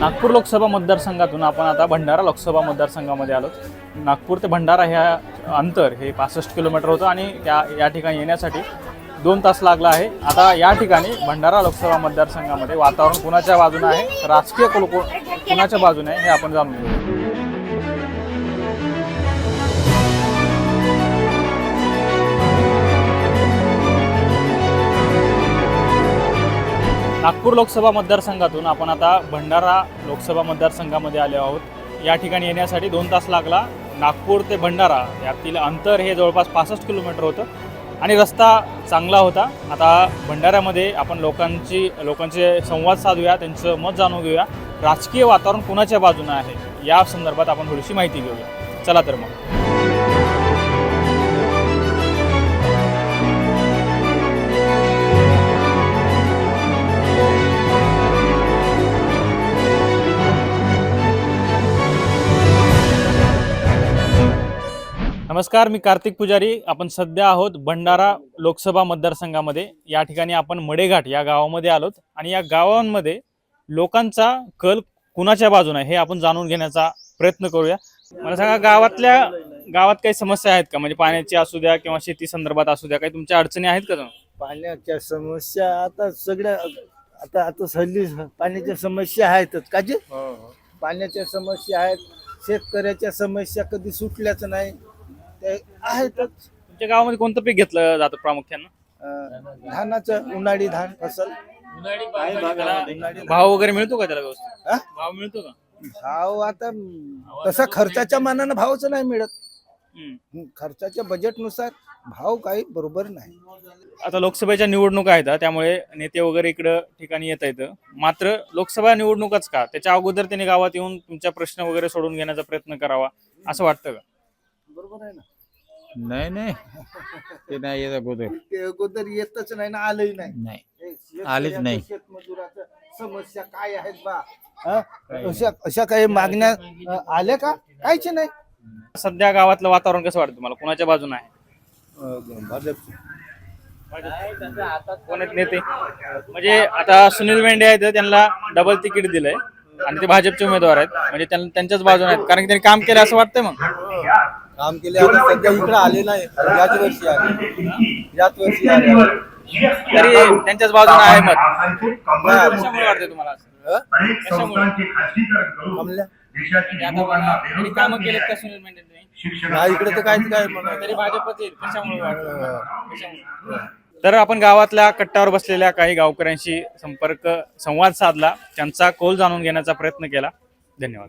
नागपूर लोकसभा मतदारसंघातून आपण आता भंडारा लोकसभा मतदारसंघामध्ये आलो नागपूर ते भंडारा ह्या अंतर हे पासष्ट किलोमीटर होतं आणि त्या या ठिकाणी येण्यासाठी दोन तास लागला आहे. आता या ठिकाणी भंडारा लोकसभा मतदारसंघामध्ये वातावरण कुणाच्या बाजूने आहे? राजकीय कुल कुणाच्या बाजूने आहे हे आपण जाणून घेऊ नागपूर लोकसभा मतदारसंघातून आपण आता भंडारा लोकसभा मतदारसंघामध्ये आले आहोत. या ठिकाणी येण्यासाठी दोन तास लागला. नागपूर ते भंडारा यातील अंतर हे जवळपास पासष्ट किलोमीटर होतं आणि रस्ता चांगला होता. आता भंडाऱ्यामध्ये आपण लोकांची लोकांचे संवाद साधूया त्यांचं मत जाणून घेऊया. राजकीय वातावरण कुणाच्या बाजूनं आहे? या संदर्भात आपण थोडीशी माहिती घेऊया. चला तर मग. नमस्कार मी कार्तिक पुजारी. आपण सध्या आहोत भंडारा लोकसभा मतदारसंघामध्ये. या ठिकाणी आपण मडेघाट या गावामध्ये आलोत आणि या गावांमध्ये लोकांचा कल कुणाच्या बाजूने आहे हे आपण जाणून घेण्याचा प्रयत्न करूया. मला सांगा गावातल्या गावात काही समस्या आहेत का? म्हणजे पाण्याची असू द्या किंवा शेती संदर्भात असू द्या काही तुमच्या अडचणी आहेत का? पाण्याच्या समस्या आता सगळ्या आता आता हल्ली पाण्याच्या समस्या आहेतच का जे? पाण्याच्या समस्या आहेत शेतकऱ्याच्या समस्या कधी सुटल्याच नाही. ते आहेतच तुमच्या गावामध्ये कोणतं पीक घेतलं जातं प्रामुख्यानं? अं, धानाचं उन्हाळी धान फसल. त्याला भाव वगैरे मिळतो का त्याला व्यवस्थित? भाव मिळतो का? भाव आता तसा खर्चाच्या मानानं भावच नाही मिळत. हम्म. खर्चाच्या बजेटनुसार भाव काही बरोबर नाही. आता लोकसभेच्या निवडणुका आहेत त्यामुळे नेते वगैरे इकडं ठिकाणी येत आहेत. मात्र लोकसभा निवडणुकाच का? त्याच्या अगोदर त्यांनी गावात येऊन तुमच्या प्रश्न वगैरे सोडून घेण्याचा प्रयत्न करावा असं वाटतं का? बरोबर आहे ना. नाही नाही. ते नाही येत अगोदर. ते अगोदर येतच नाही ना आलंही नाही. नाही. हे आलेच नाही. शेतमजुराचं समस्या काय आहेत बा? हा? अशा अशा काही मागण्या अ, आल्या का? काहीच नाही. सध्या गावातलं वातावरण कसं वाटतं तुम्हाला? कोणाच्या बाजूने आहे? कोण आहेत नेते? म्हणजे आता सुनील मेंढे आहेत त्यांना डबल तिकीट दिलंय. आणि ते भाजपचे उमेदवार आहेत. म्हणजे त्यांना त्यांच्याच बाजूने आहेत. कारण की त्यांनी काम केलं असं वाटतंय मग. काम केले आता सध्या इकडे आले नाही याच वर्षी आले याच वर्षी आले तरी त्यांच्याच बाजूने आहे मत. कशामुळे वाटतंय तुम्हाला कमल्या कामं का सुनील मेंढे इकडे तर काहीच काय तरी भाजपच येईल. कशामुळे वाटतं? कशामुळे? तर आपण गावातल्या कट्ट्यावर बसलेल्या काही गावकऱ्यांशी संपर्क संवाद साधला. त्यांचा कौल जाणून घेण्याचा प्रयत्न केला. धन्यवाद.